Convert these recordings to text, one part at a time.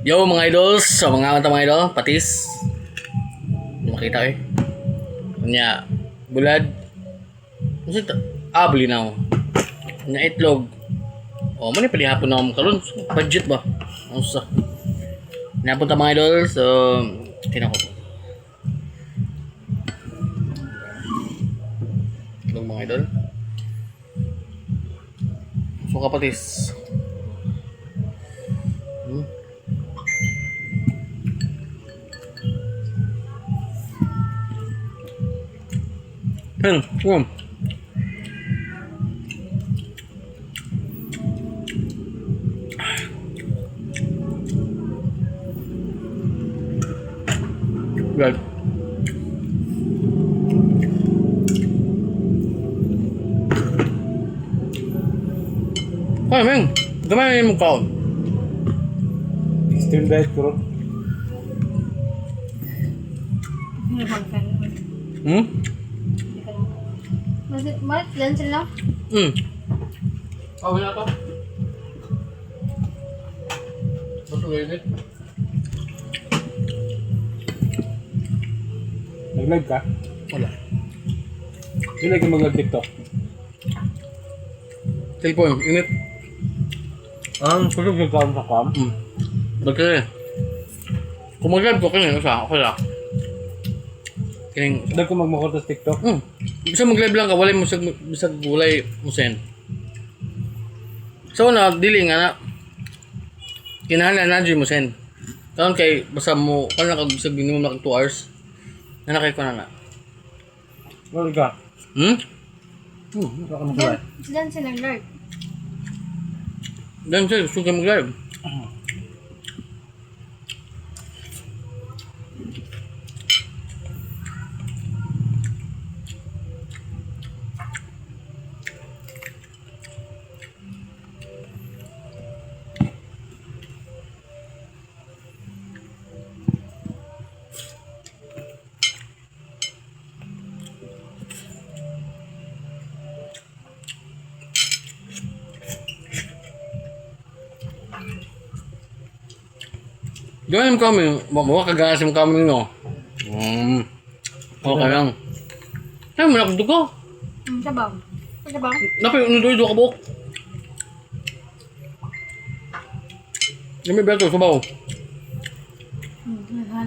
Yo mga idols, so mga kanta mga idol, patis. Makita eh. Kanya, bulad. Siya? ta- Ah, bulinaw. Kanya itlog. O, oh, mani pali hapon na karon. Budget ba? Ano sa? Napunta mga idol, so tinan ko. Itlog mga idol. So kapatis. Hmm, hmm. Good. Ay, men. Gamay mo kaon. Extreme diet ko. Hmm? Masih, Mat, dan sila. Hmm. Oh, wala. Ba't ulit? Nag-live ka? Wala. Hindi lagi mag-tiktok. Cellphone, init. Ang kusog yung kaon sa kam. Hmm. Kung mag-live ko kanina, sa ako lang. Kining, Dahil ko magmukot sa tiktok. hmm. Bisa mag-live lang ka, wala mo sa bisag gulay mo send. So na, dili nga na. Kinahala na dyan mo send. Karon kay, basta mo, kung na kag bisag minimum na kag 2 hours. Na nakay ko na na. Wala ka. Hmm? Hmm, wala ka Dan, mag-live. dan sila Lord. Dan sir, gusto ka mag-live. Mo kami, mawa kagalas mo kami no. Hmm. Okay lang. Ay, na dugo. Hmm, sabaw. Sabaw. Napay, ano doon ka buhok? Yung may beto, sabaw. Hmm, wala.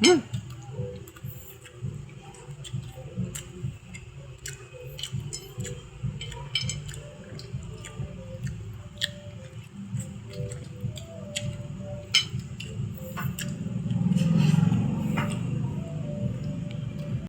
Hmm.